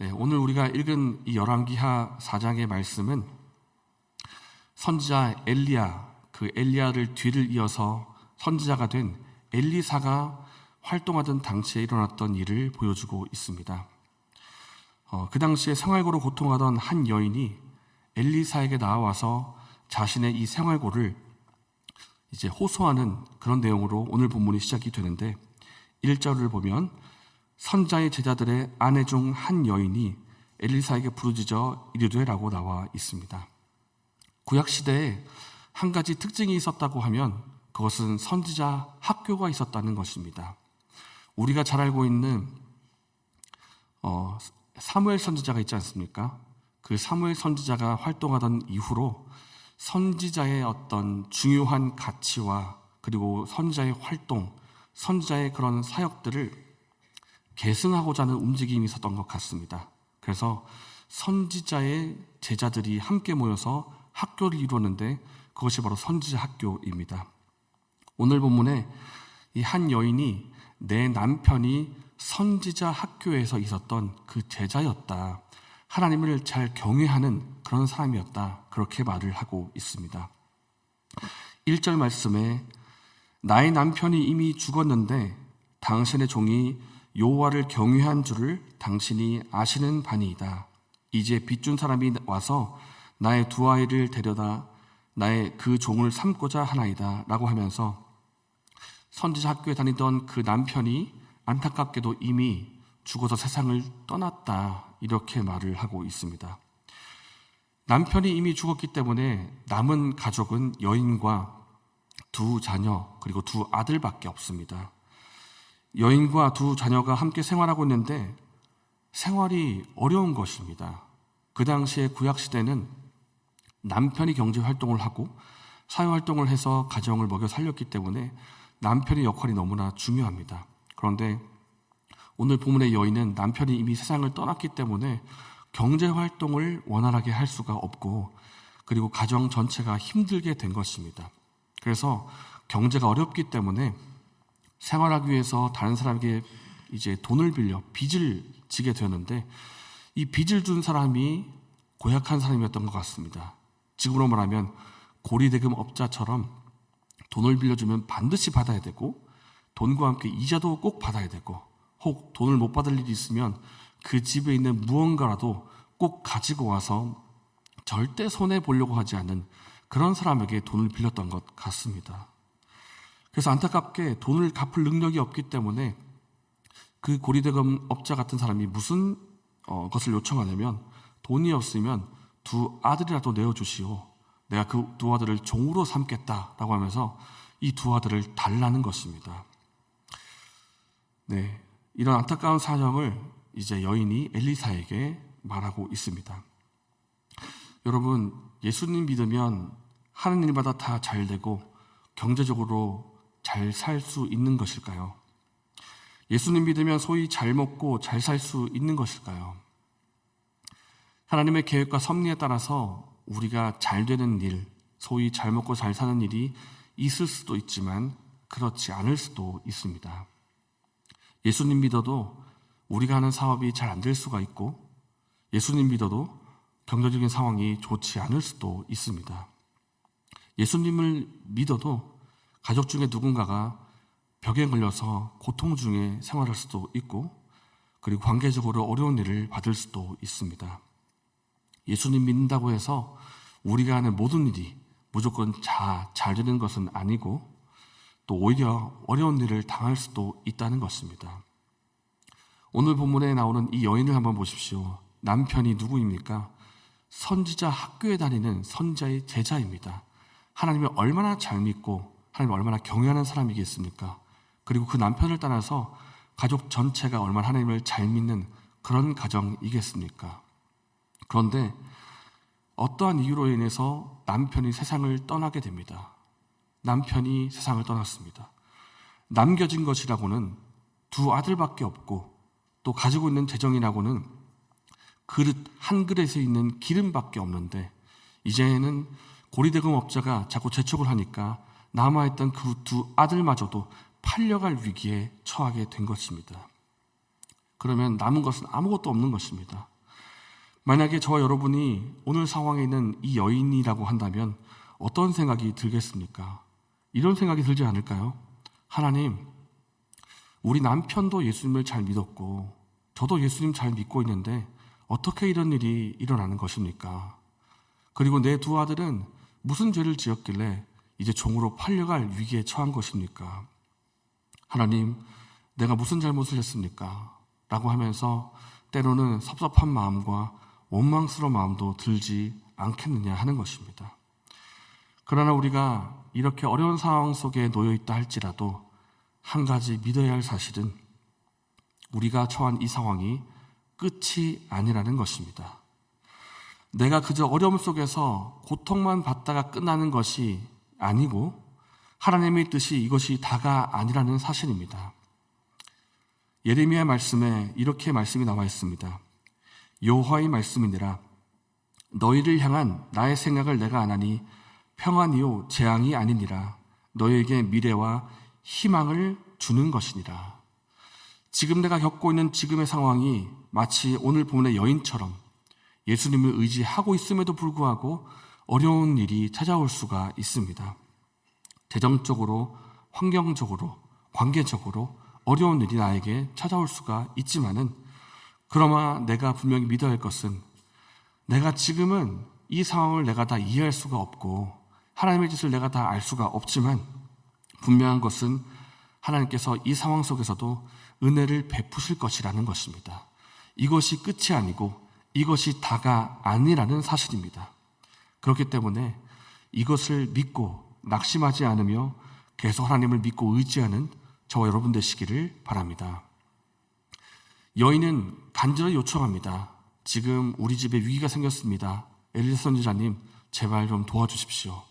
네, 오늘 우리가 읽은 이 열왕기하 4장의 말씀은 선지자 엘리야 그 엘리야를 뒤를 이어서 선지자가 된 엘리사가 활동하던 당시에 일어났던 일을 보여주고 있습니다. 어, 그 당시에 생활고로 고통하던 한 여인이 엘리사에게 나와서 자신의 이 생활고를 이제 호소하는 그런 내용으로 오늘 본문이 시작이 되는데 1절을 보면 선자의 제자들의 아내 중 한 여인이 엘리사에게 부르짖어 이르되라고 나와 있습니다. 구약 시대에 한 가지 특징이 있었다고 하면 그것은 선지자 학교가 있었다는 것입니다. 우리가 잘 알고 있는 어, 사무엘 선지자가 있지 않습니까? 그 사무엘 선지자가 활동하던 이후로 선지자의 어떤 중요한 가치와 그리고 선지자의 활동, 선지자의 그런 사역들을 계승하고자 하는 움직임이 있었던 것 같습니다. 그래서 선지자의 제자들이 함께 모여서 학교를 이루었는데 그것이 바로 선지자 학교입니다. 오늘 본문에 이 한 여인이 내 남편이 선지자 학교에서 있었던 그 제자였다. 하나님을 잘 경외하는 그런 사람이었다. 그렇게 말을 하고 있습니다. 1절 말씀에 나의 남편이 이미 죽었는데 당신의 종이 여호와를 경외한 줄을 당신이 아시는 바니이다. 이제 빚준 사람이 와서 나의 두 아이를 데려다 나의 그 종을 삼고자 하나이다. 라고 하면서 선지자 학교에 다니던 그 남편이 안타깝게도 이미 죽어서 세상을 떠났다. 이렇게 말을 하고 있습니다. 남편이 이미 죽었기 때문에 남은 가족은 여인과 두 자녀 그리고 두 아들밖에 없습니다. 여인과 두 자녀가 함께 생활하고 있는데 생활이 어려운 것입니다. 그 당시에 구약 시대는 남편이 경제 활동을 하고 사회 활동을 해서 가정을 먹여 살렸기 때문에 남편의 역할이 너무나 중요합니다. 그런데 오늘 본문의 여인은 남편이 이미 세상을 떠났기 때문에 경제 활동을 원활하게 할 수가 없고 그리고 가정 전체가 힘들게 된 것입니다. 그래서 경제가 어렵기 때문에 생활하기 위해서 다른 사람에게 이제 돈을 빌려 빚을 지게 되었는데 이 빚을 준 사람이 고약한 사람이었던 것 같습니다. 지금으로 말하면 고리대금 업자처럼 돈을 빌려주면 반드시 받아야 되고 돈과 함께 이자도 꼭 받아야 되고 혹 돈을 못 받을 일이 있으면 그 집에 있는 무언가라도 꼭 가지고 와서 절대 손해 보려고 하지 않는 그런 사람에게 돈을 빌렸던 것 같습니다. 그래서 안타깝게 돈을 갚을 능력이 없기 때문에 그 고리대금 업자 같은 사람이 무슨 어, 것을 요청하냐면 돈이 없으면 두 아들이라도 내어주시오. 내가 그 두 아들을 종으로 삼겠다라고 하면서 이 두 아들을 달라는 것입니다. 네, 이런 안타까운 사정을 이제 여인이 엘리사에게 말하고 있습니다. 여러분, 예수님 믿으면 하는 일마다 다 잘 되고 경제적으로 잘 살 수 있는 것일까요? 예수님 믿으면 소위 잘 먹고 잘 살 수 있는 것일까요? 하나님의 계획과 섭리에 따라서 우리가 잘 되는 일, 소위 잘 먹고 잘 사는 일이 있을 수도 있지만 그렇지 않을 수도 있습니다. 예수님 믿어도 우리가 하는 사업이 잘 안 될 수가 있고 예수님 믿어도 경제적인 상황이 좋지 않을 수도 있습니다. 예수님을 믿어도 가족 중에 누군가가 벽에 걸려서 고통 중에 생활할 수도 있고 그리고 관계적으로 어려운 일을 받을 수도 있습니다. 예수님 믿는다고 해서 우리가 하는 모든 일이 무조건 다잘 되는 것은 아니고 또 오히려 어려운 일을 당할 수도 있다는 것입니다. 오늘 본문에 나오는 이 여인을 한번 보십시오. 남편이 누구입니까? 선지자 학교에 다니는 선자의 제자입니다. 하나님을 얼마나 잘 믿고 하나님을 얼마나 경외하는 사람이겠습니까? 그리고 그 남편을 따라서 가족 전체가 얼마나 하나님을 잘 믿는 그런 가정이겠습니까? 그런데 어떠한 이유로 인해서 남편이 세상을 떠나게 됩니다. 남편이 세상을 떠났습니다. 남겨진 것이라고는 두 아들밖에 없고 또 가지고 있는 재정이라고는 그릇 한 그릇에 있는 기름밖에 없는데 이제는 고리대금 업자가 자꾸 재촉을 하니까 남아있던 그 두 아들마저도 팔려갈 위기에 처하게 된 것입니다. 그러면 남은 것은 아무것도 없는 것입니다. 만약에 저와 여러분이 오늘 상황에 있는 이 여인이라고 한다면 어떤 생각이 들겠습니까? 이런 생각이 들지 않을까요? 하나님, 우리 남편도 예수님을 잘 믿었고, 저도 예수님 잘 믿고 있는데, 어떻게 이런 일이 일어나는 것입니까? 그리고 내 두 아들은 무슨 죄를 지었길래 이제 종으로 팔려갈 위기에 처한 것입니까? 하나님, 내가 무슨 잘못을 했습니까? 라고 하면서 때로는 섭섭한 마음과 원망스러운 마음도 들지 않겠느냐 하는 것입니다. 그러나 우리가 이렇게 어려운 상황 속에 놓여 있다 할지라도 한 가지 믿어야 할 사실은 우리가 처한 이 상황이 끝이 아니라는 것입니다. 내가 그저 어려움 속에서 고통만 받다가 끝나는 것이 아니고 하나님의 뜻이 이것이 다가 아니라는 사실입니다. 예레미야 말씀에 이렇게 말씀이 나와 있습니다. 여호와의 말씀이니라 너희를 향한 나의 생각을 내가 아나니 평안이요 재앙이 아니니라 너희에게 미래와 희망을 주는 것이니라. 지금 내가 겪고 있는 지금의 상황이 마치 오늘 본문의 여인처럼 예수님을 의지하고 있음에도 불구하고 어려운 일이 찾아올 수가 있습니다. 재정적으로, 환경적으로, 관계적으로 어려운 일이 나에게 찾아올 수가 있지만은 그러나 내가 분명히 믿어야 할 것은 내가 지금은 이 상황을 내가 다 이해할 수가 없고 하나님의 뜻을 내가 다 알 수가 없지만 분명한 것은 하나님께서 이 상황 속에서도 은혜를 베푸실 것이라는 것입니다. 이것이 끝이 아니고 이것이 다가 아니라는 사실입니다. 그렇기 때문에 이것을 믿고 낙심하지 않으며 계속 하나님을 믿고 의지하는 저와 여러분 되시기를 바랍니다. 여인은 간절히 요청합니다. 지금 우리 집에 위기가 생겼습니다. 엘리사 선지자님, 제발 좀 도와주십시오.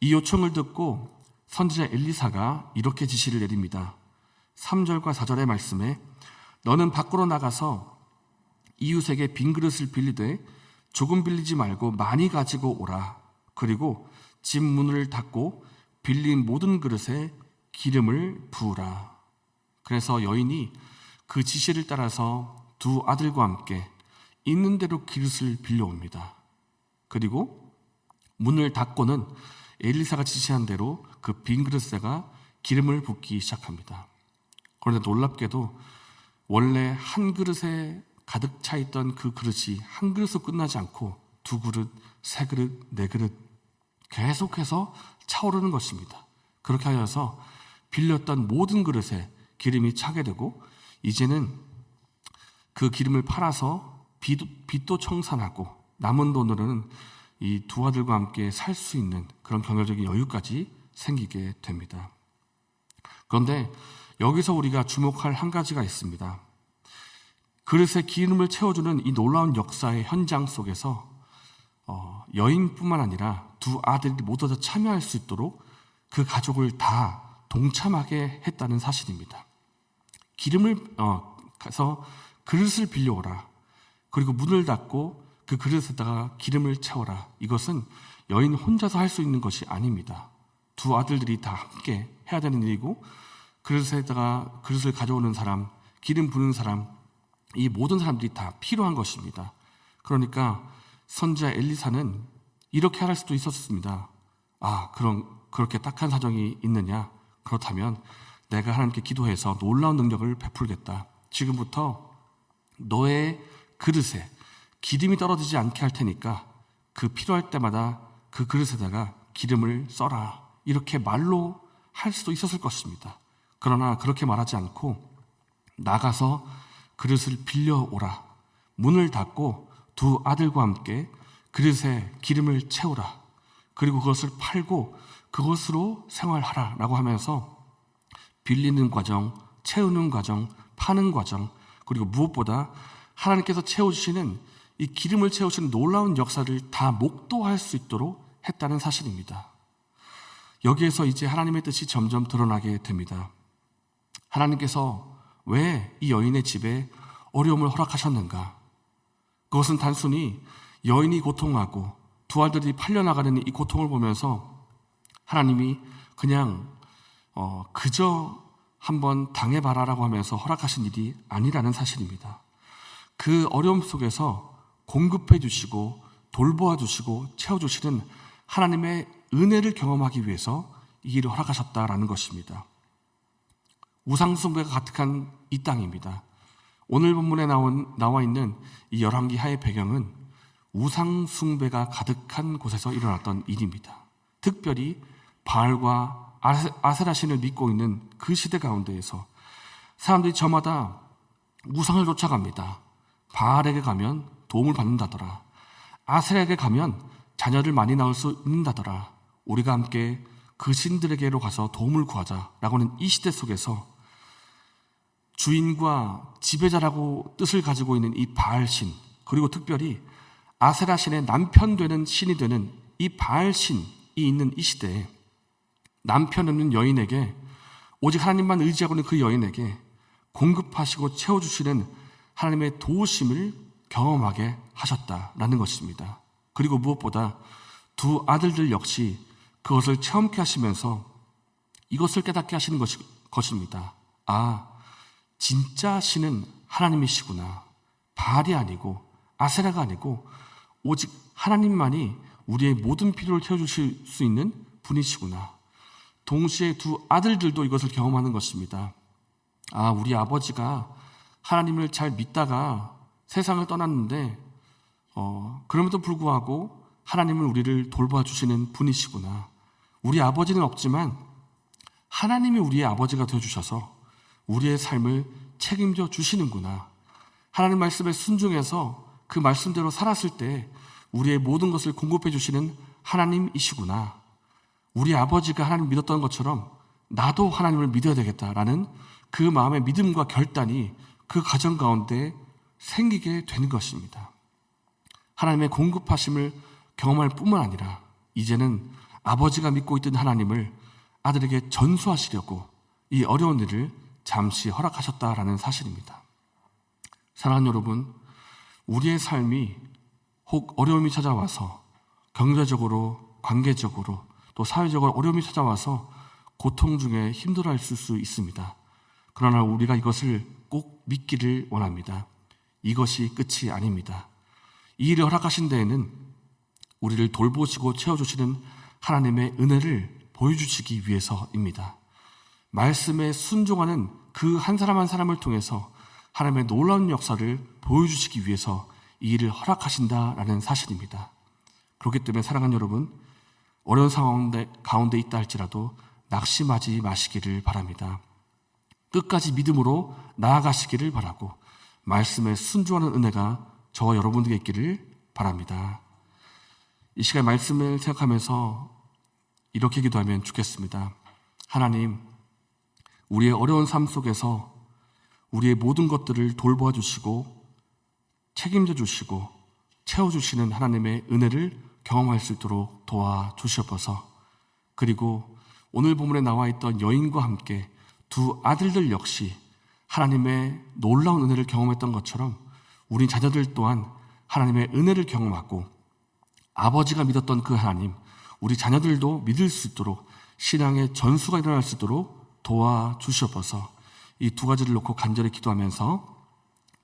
이 요청을 듣고 선지자 엘리사가 이렇게 지시를 내립니다. 3절과 4절의 말씀에 너는 밖으로 나가서 이웃에게 빈 그릇을 빌리되 조금 빌리지 말고 많이 가지고 오라. 그리고 집 문을 닫고 빌린 모든 그릇에 기름을 부으라. 그래서 여인이 그 지시를 따라서 두 아들과 함께 있는 대로 그릇을 빌려옵니다. 그리고 문을 닫고는 엘리사가 지시한 대로 그 빈 그릇에가 기름을 붓기 시작합니다. 그런데 놀랍게도 원래 한 그릇에 가득 차 있던 그 그릇이 한 그릇으로 끝나지 않고 두 그릇, 세 그릇, 네 그릇 계속해서 차오르는 것입니다. 그렇게 하여서 빌렸던 모든 그릇에 기름이 차게 되고 이제는 그 기름을 팔아서 빚도, 빚도 청산하고 남은 돈으로는 이 두 아들과 함께 살 수 있는 그런 경제적인 여유까지 생기게 됩니다. 그런데 여기서 우리가 주목할 한 가지가 있습니다. 그릇에 기름을 채워주는 이 놀라운 역사의 현장 속에서 어, 여인뿐만 아니라 두 아들이 모두 다 참여할 수 있도록 그 가족을 다 동참하게 했다는 사실입니다. 기름을 어, 가서 그릇을 빌려오라. 그리고 문을 닫고 그 그릇에다가 기름을 채워라. 이것은 여인 혼자서 할 수 있는 것이 아닙니다. 두 아들들이 다 함께 해야 되는 일이고 그릇에다가 그릇을 가져오는 사람, 기름 부는 사람, 이 모든 사람들이 다 필요한 것입니다. 그러니까 선지자 엘리사는 이렇게 할 수도 있었습니다. 아, 그런 그렇게 딱한 사정이 있느냐? 그렇다면 내가 하나님께 기도해서 놀라운 능력을 베풀겠다. 지금부터 너의 그릇에 기름이 떨어지지 않게 할 테니까 그 필요할 때마다 그 그릇에다가 기름을 써라. 이렇게 말로 할 수도 있었을 것입니다. 그러나 그렇게 말하지 않고 나가서 그릇을 빌려오라. 문을 닫고 두 아들과 함께 그릇에 기름을 채우라. 그리고 그것을 팔고 그것으로 생활하라. 라고 하면서 빌리는 과정, 채우는 과정, 파는 과정, 그리고 무엇보다 하나님께서 채워주시는 이 기름을 채우시는 놀라운 역사를 다 목도할 수 있도록 했다는 사실입니다. 여기에서 이제 하나님의 뜻이 점점 드러나게 됩니다. 하나님께서 왜 이 여인의 집에 어려움을 허락하셨는가? 그것은 단순히 여인이 고통하고 두 아들이 팔려나가는 이 고통을 보면서 하나님이 그냥 어, 그저 한번 당해봐라라고 하면서 허락하신 일이 아니라는 사실입니다. 그 어려움 속에서 공급해 주시고 돌보아 주시고 채워 주시는 하나님의 은혜를 경험하기 위해서 이 일을 허락하셨다라는 것입니다. 우상숭배가 가득한 이 땅입니다. 오늘 본문에 나온, 나와 있는 이 열왕기 하의 배경은 우상숭배가 가득한 곳에서 일어났던 일입니다. 특별히 바알과 아세- 아세라신을 믿고 있는 그 시대 가운데에서 사람들이 저마다 우상을 쫓아갑니다. 바알에게 가면 도움을 받는다더라. 아세라에게 가면 자녀를 많이 낳을 수 있는다더라. 우리가 함께 그 신들에게로 가서 도움을 구하자라고 하는 이 시대 속에서 주인과 지배자라고 뜻을 가지고 있는 이 바알신 그리고 특별히 아세라 신의 남편 되는 신이 되는 이 바알신이 있는 이 시대에 남편 없는 여인에게 오직 하나님만 의지하고 있는 그 여인에게 공급하시고 채워주시는 하나님의 도우심을 경험하게 하셨다라는 것입니다. 그리고 무엇보다 두 아들들 역시 그것을 체험케 하시면서 이것을 깨닫게 하시는 것이, 것입니다. 아, 진짜 신은 하나님이시구나. 바알이 아니고 아세라가 아니고 오직 하나님만이 우리의 모든 필요를 채워주실 수 있는 분이시구나. 동시에 두 아들들도 이것을 경험하는 것입니다. 아, 우리 아버지가 하나님을 잘 믿다가 세상을 떠났는데, 어, 그럼에도 불구하고 하나님은 우리를 돌봐 주시는 분이시구나. 우리 아버지는 없지만 하나님이 우리의 아버지가 되어 주셔서 우리의 삶을 책임져 주시는구나. 하나님 말씀에 순종해서 그 말씀대로 살았을 때 우리의 모든 것을 공급해 주시는 하나님이시구나. 우리 아버지가 하나님 믿었던 것처럼 나도 하나님을 믿어야 되겠다라는 그 마음의 믿음과 결단이 그 가정 가운데 생기게 되는 것입니다. 하나님의 공급하심을 경험할 뿐만 아니라 이제는 아버지가 믿고 있던 하나님을 아들에게 전수하시려고 이 어려운 일을 잠시 허락하셨다라는 사실입니다. 사랑하는 여러분, 우리의 삶이 혹 어려움이 찾아와서 경제적으로, 관계적으로, 또 사회적으로 어려움이 찾아와서 고통 중에 힘들어 했을 수 있습니다. 그러나 우리가 이것을 꼭 믿기를 원합니다. 이것이 끝이 아닙니다. 이 일을 허락하신 데에는 우리를 돌보시고 채워주시는 하나님의 은혜를 보여주시기 위해서입니다. 말씀에 순종하는 그 한 사람 한 사람을 통해서 하나님의 놀라운 역사를 보여주시기 위해서 이 일을 허락하신다라는 사실입니다. 그렇기 때문에 사랑하는 여러분, 어려운 상황 가운데 있다 할지라도 낙심하지 마시기를 바랍니다. 끝까지 믿음으로 나아가시기를 바라고 말씀에 순종하는 은혜가 저와 여러분들에게 있기를 바랍니다. 이 시간 말씀을 생각하면서 이렇게 기도하면 좋겠습니다. 하나님, 우리의 어려운 삶 속에서 우리의 모든 것들을 돌보아 주시고 책임져 주시고 채워 주시는 하나님의 은혜를 경험할 수 있도록 도와 주시옵소서. 그리고 오늘 본문에 나와 있던 여인과 함께 두 아들들 역시 하나님의 놀라운 은혜를 경험했던 것처럼 우리 자녀들 또한 하나님의 은혜를 경험하고 아버지가 믿었던 그 하나님, 우리 자녀들도 믿을 수 있도록 신앙의 전수가 일어날 수 있도록 도와주시옵소서. 이 두 가지를 놓고 간절히 기도하면서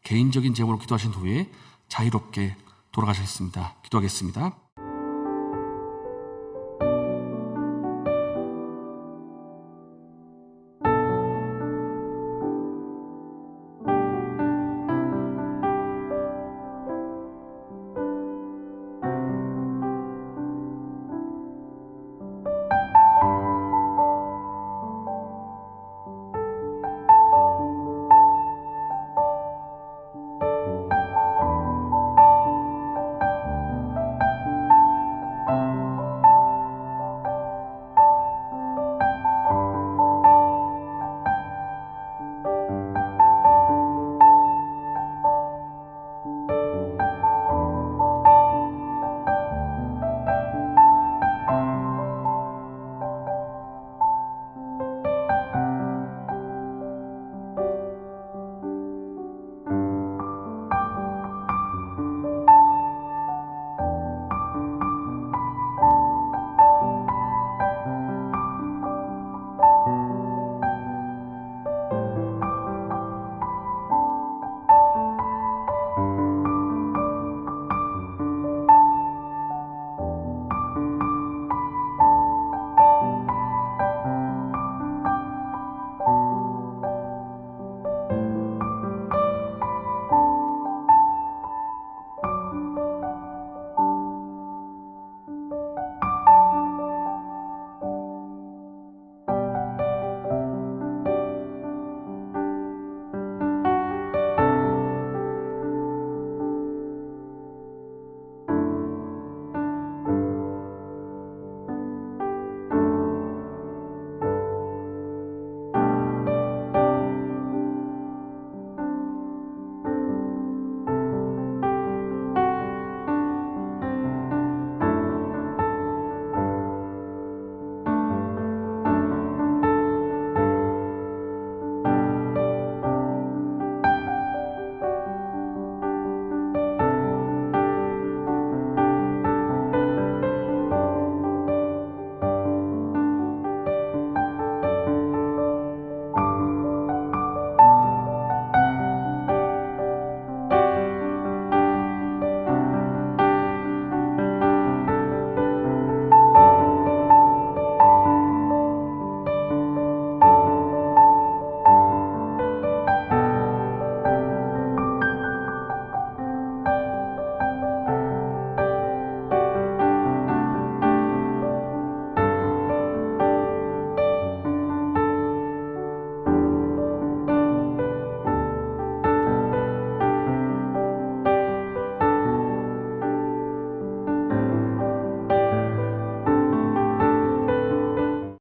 개인적인 제목으로 기도하신 후에 자유롭게 돌아가셨습니다. 기도하겠습니다.